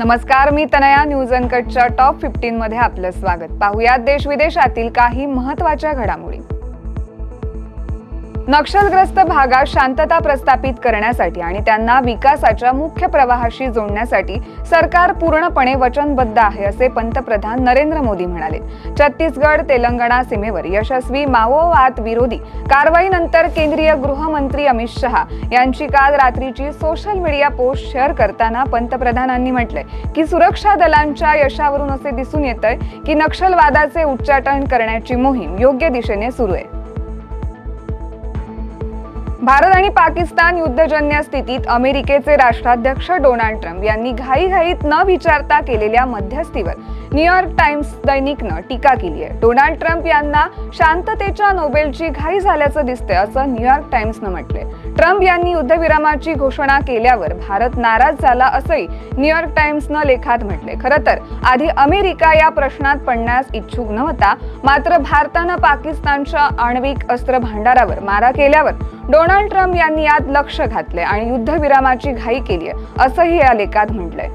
नमस्कार मी Tanaya news अनकटच्या top fifteen मध्ये आपलं स्वागत. पाहुयात देश विदेशातील काही महत्त्वाच्या घडामोडी. नक्षलग्रस्त भागात शांतता प्रस्थापित करण्यासाठी आणि त्यांना विकासाच्या मुख्य प्रवाहाशी जोडण्यासाठी सरकार पूर्णपणे वचनबद्ध आहे असे पंतप्रधान नरेंद्र मोदी म्हणाले. छत्तीसगड तेलंगणा सीमेवर यशस्वी माओवाद विरोधी कारवाईनंतर केंद्रीय गृहमंत्री अमित शहा यांची काल रात्रीची सोशल मीडिया पोस्ट शेअर करताना पंतप्रधानांनी म्हटलंय की सुरक्षा दलांच्या यशावरून असे दिसून येतंय की नक्षलवादाचे उच्चाटन करण्याची मोहीम योग्य दिशेने सुरू आहे. भारत आणि पाकिस्तान युद्धजन्य स्थितीत अमेरिकेचे राष्ट्राध्यक्ष डोनाल्ड ट्रम्प यांनी घाईघाईत न विचारता केलेल्या मध्यस्थीवर न्यूयॉर्क टाइम्स दैनिकनं टीका केली आहे. डोनाल्ड ट्रम्प यांना शांततेच्या नोबेलची घाई झाल्याचं दिसतंय असं न्यूयॉर्क टाइम्सनं म्हटलंय. ट्रम्प यांनी युद्धविरामाची घोषणा केल्यावर भारत नाराज झाला असंही न्यूयॉर्क टाइम्सनं लेखात म्हटले खरं तर आधी अमेरिका या प्रश्नात पडण्यास इच्छुक नव्हता मात्र भारतानं पाकिस्तानच्या आण्विक अस्त्र भांडारावर मारा केल्यावर डोनाल्ड ट्रम्प यांनी यात लक्ष घातले आणि युद्धविरामाची घाई केली आहे असंही या लेखात म्हटलंय.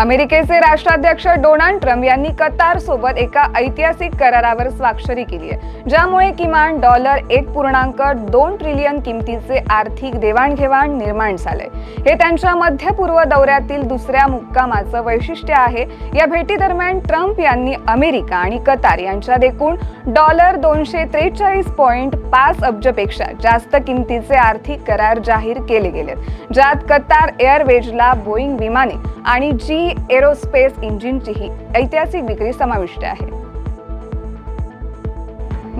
अमेरिकेचे राष्ट्राध्यक्ष डोनाल्ड ट्रम्प यांनी कतार सोबत एका ऐतिहासिक करारावर स्वाक्षरी केली आहे ज्यामुळे किमान डॉलर एक पूर्णांक दोन ट्रिलियन किमतीचे आर्थिक देवाणघेवाण निर्माण झाले हे त्यांच्या मध्य पूर्व दौऱ्यातील दुसऱ्या मुक्कामाचं वैशिष्ट्य आहे. या भेटीदरम्यान ट्रम्प यांनी अमेरिका आणि कतार यांच्यात एकूण डॉलर दोनशे त्रेचाळीस पॉईंट पाच अब्जपेक्षा जास्त किमतीचे आर्थिक करार जाहीर केले गेलेत ज्यात कतार एअरवेजला बोईंग विमाने आणि जी एरोस्पेस इंजिनचीही ऐतिहासिक विक्री समाविष्ट आहे.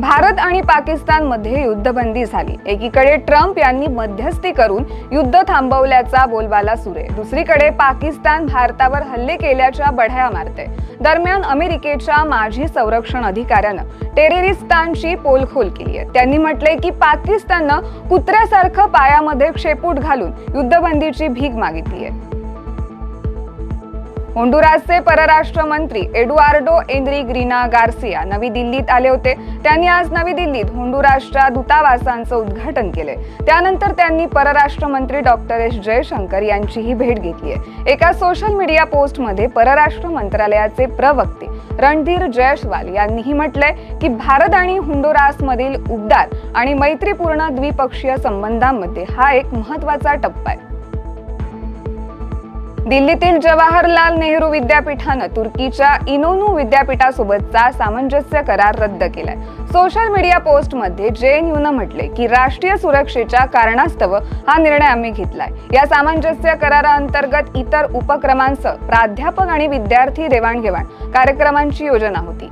भारत आणि पाकिस्तानमध्ये युद्धबंदी झाली. एकीकडे ट्रम्प यांनी मध्यस्थी करून युद्ध थांबवल्याचा बोलबाला सुरू आहे. दुसरीकडे पाकिस्तान भारतावर हल्ले केल्याच्या बढाया मारते दरम्यान अमेरिकेच्या माजी संरक्षण अधिकाऱ्यानं टेररिस्तांची पोलखोल केली आहे. त्यांनी म्हटले की पाकिस्ताननं कुत्र्यासारखं पायामध्ये शेपूट घालून युद्धबंदीची भीक मागितली आहे. होंडुरासचे परराष्ट्र मंत्री एडुआर्डो ग्रीना गार्सिया नवी दिल्लीत आले होते. त्यांनी आज नवी दिल्लीत होंडुरासच्या दूतावासांचं उद्घाटन केले. त्यानंतर त्यांनी परराष्ट्र मंत्री डॉक्टर एस. जयशंकर यांचीही भेट घेतली आहे. एका सोशल मीडिया पोस्टमध्ये परराष्ट्र मंत्रालयाचे प्रवक्ते रणधीर जयस्वाल यांनीही म्हटलंय की भारत आणि होंडुरासमधील उबदार आणि मैत्रीपूर्ण द्विपक्षीय संबंधांमध्ये हा एक महत्त्वाचा टप्पा आहे. दिल्लीतील जवाहरलाल नेहरू विद्यापीठानं तुर्कीच्या इनोनू विद्यापीठासोबतचा सामंजस्य करार रद्द केलाय. सोशल मीडिया पोस्टमध्ये जे एन यूनं म्हटले की राष्ट्रीय सुरक्षेच्या कारणास्तव हा निर्णय आम्ही घेतलाय. या सामंजस्य कराराअंतर्गत इतर उपक्रमांसह प्राध्यापक आणि विद्यार्थी देवाणघेवाण कार्यक्रमांची योजना होती.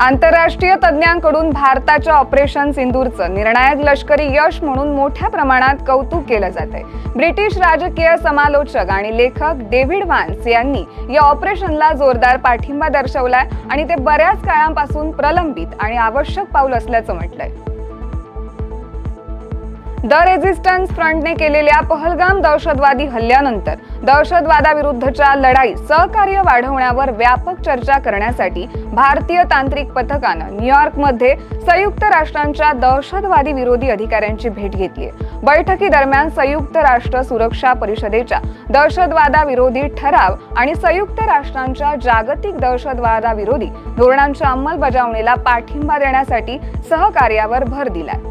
आंतरराष्ट्रीय तज्ज्ञांकडून भारताच्या ऑपरेशन सिंदूरचं निर्णायक लष्करी यश म्हणून मोठ्या प्रमाणात कौतुक केलं जात आहे ब्रिटिश राजकीय समालोचक आणि लेखक डेव्हिड वान्स यांनी या ऑपरेशनला जोरदार पाठिंबा दर्शवलाय आणि ते बऱ्याच काळांपासून प्रलंबित आणि आवश्यक पाऊल असल्याचं म्हटलंय. द रेझिस्टन्स फ्रंटने केलेल्या पहलगाम दहशतवादी हल्ल्यानंतर दहशतवादाविरुद्धच्या लढाईत सहकार्य वाढवण्यावर व्यापक चर्चा करण्यासाठी भारतीय तांत्रिक पथकानं न्यूयॉर्कमध्ये संयुक्त राष्ट्रांच्या दहशतवादी विरोधी अधिकाऱ्यांची भेट घेतली आहे. बैठकीदरम्यान संयुक्त राष्ट्र सुरक्षा परिषदेच्या दहशतवादाविरोधी ठराव आणि संयुक्त राष्ट्रांच्या जागतिक दहशतवादाविरोधी धोरणांच्या अंमलबजावणीला पाठिंबा देण्यासाठी सहकार्यावर भर दिलाय.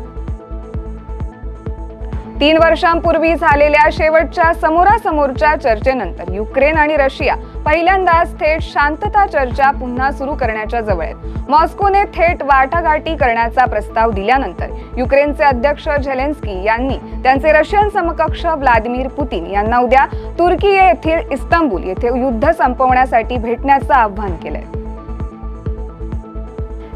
तीन वर्षांपूर्वी झालेल्या शेवटच्या समोरासमोरच्या चर्चेनंतर युक्रेन आणि रशिया पहिल्यांदाच थेट शांतता चर्चा पुन्हा सुरू करण्याच्या जवळ आहेत. मॉस्कोने थेट वाटाघाटी करण्याचा प्रस्ताव दिल्यानंतर युक्रेनचे अध्यक्ष झेलेन्स्की यांनी त्यांचे रशियन समकक्ष व्लादिमीर पुतीन यांना उद्या तुर्की येथील इस्तांबूल येथे युद्ध संपवण्यासाठी भेटण्याचं आव्हान केलंय.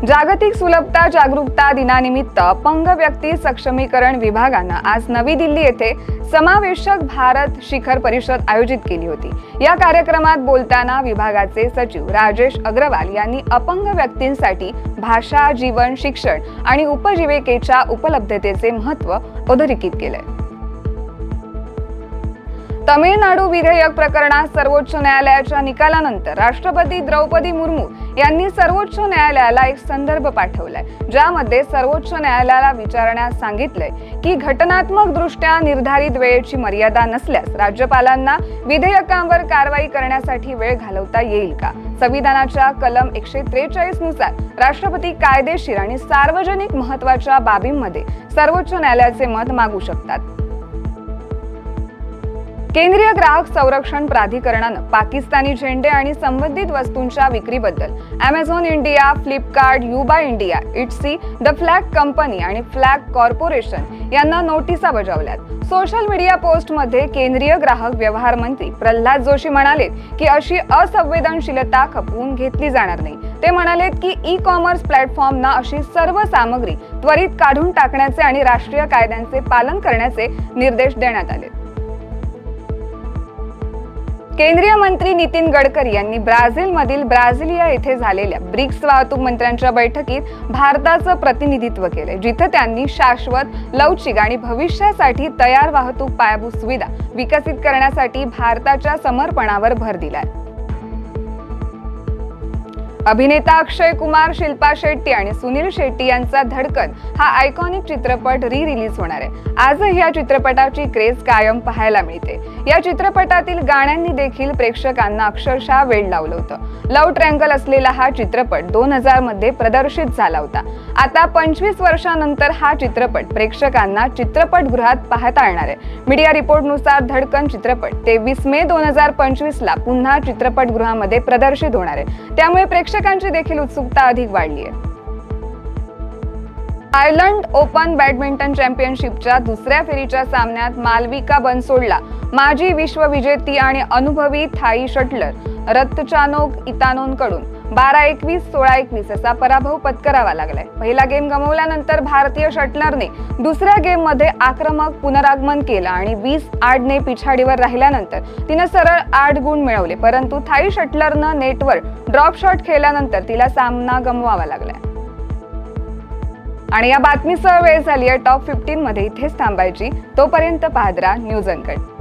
जागतिक सुलभता जागरूकता दिनानिमित्त अपंग व्यक्ती सक्षमीकरण विभागानं आज नवी दिल्ली येथे समावेशक भारत शिखर परिषद आयोजित केली होती. या कार्यक्रमात बोलताना विभागाचे सचिव राजेश अग्रवाल यांनी अपंग व्यक्तींसाठी भाषा जीवन शिक्षण आणि उपजीविकेच्या उपलब्धतेचे महत्त्व अधोरेखित केलंय. तमिळनाडू विधेयक प्रकरणात सर्वोच्च न्यायालयाच्या निकालानंतर राष्ट्रपती द्रौपदी मुर्मू यांनी सर्वोच्च न्यायालयाला एक संदर्भ पाठवलाय ज्यामध्ये सर्वोच्च न्यायालयाला विचारण्यास सांगितलंय की घटनात्मक दृष्ट्या निर्धारित वेळेची मर्यादा नसल्यास राज्यपालांना विधेयकांवर कारवाई करण्यासाठी वेळ घालवता येईल का? संविधानाच्या कलम एकशे त्रेचाळीसनुसार राष्ट्रपती कायदेशीर आणि सार्वजनिक महत्त्वाच्या बाबींमध्ये सर्वोच्च न्यायालयाचे मत मागू शकतात. केंद्रीय ग्राहक संरक्षण प्राधिकरणानं पाकिस्तानी झेंडे आणि संबंधित वस्तूंच्या विक्रीबद्दल Amazon India Flipkart Yuba India Etsy the flag company आणि फ्लॅग कॉर्पोरेशन यांना नोटिसा बजावल्यात. सोशल मीडिया पोस्टमध्ये केंद्रीय ग्राहक व्यवहार मंत्री प्रल्हाद जोशी म्हणाले की अशी असंवेदनशीलता खपवून घेतली जाणार नाही. ते म्हणालेत की ई कॉमर्स प्लॅटफॉर्मना अशी सर्व सामग्री त्वरित काढून टाकण्याचे आणि राष्ट्रीय कायद्यांचे पालन करण्याचे निर्देश देण्यात आले केंद्रीय मंत्री नितीन गडकरी यांनी ब्राझीलमधील ब्राझिलिया येथे झालेल्या ब्रिक्स वाहतूक मंत्र्यांच्या बैठकीत भारताचं प्रतिनिधित्व केले जिथे त्यांनी शाश्वत लवचिक आणि भविष्यासाठी तयार वाहतूक पायाभूत सुविधा विकसित करण्यासाठी भारताच्या समर्पणावर भर दिलाय. अभिनेता अक्षय कुमार शिल्पा शेट्टी आणि सुनील शेट्टी यांचा धडकन हा आयकॉनिक चित्रपट री रिलीज होणार आहे. आजही या चित्रपटाची क्रेज कायम पाहायला मिळते. या चित्रपटातील गाण्यांनी देखील प्रेक्षकांना अक्षरशः वेळ लावलं होतं. लव ट्रँगल असलेला हा चित्रपट दोन हजारमध्ये प्रदर्शित झाला होता. आता पंचवीस वर्षानंतर हा चित्रपट प्रेक्षकांना चित्रपटगृहात पाहता येणार आहे. मीडिया रिपोर्टनुसार धडकन चित्रपट तेवीस मे दोन हजार पंचवीस ला पुन्हा चित्रपटगृहामध्ये प्रदर्शित होणार आहे. त्यामुळे प्रेक्षकांची देखील उत्सुकता अधिक वाढली आहे आयर्लंड ओपन बॅडमिंटन चॅम्पियनशिपच्या दुसऱ्या फेरीच्या सामन्यात मालविका बनसोडला. माजी विश्वविजेती आणि अनुभवी थाई शटलर रत्चानोक इतानोंकडून बारा एकवीस सोळा एकवीस असा पराभव पत्करावा लागलाय. पहिला गेम गमावल्यानंतर भारतीय शटलरने दुसऱ्या गेममध्ये आक्रमक पुनरागमन केलं आणि वीस आडने पिछाडीवर राहिल्यानंतर तिनं सरळ आठ गुण मिळवले. परंतु थाई शटलरनं नेटवर ड्रॉप शॉट खेळल्यानंतर तिला सामना गमवावा लागलाय. आणि या बातमीसह वेळ झाली आहे टॉप फिफ्टीन मध्ये इथेच थांबायची. तोपर्यंत पाहत राहा न्यूज अनकट.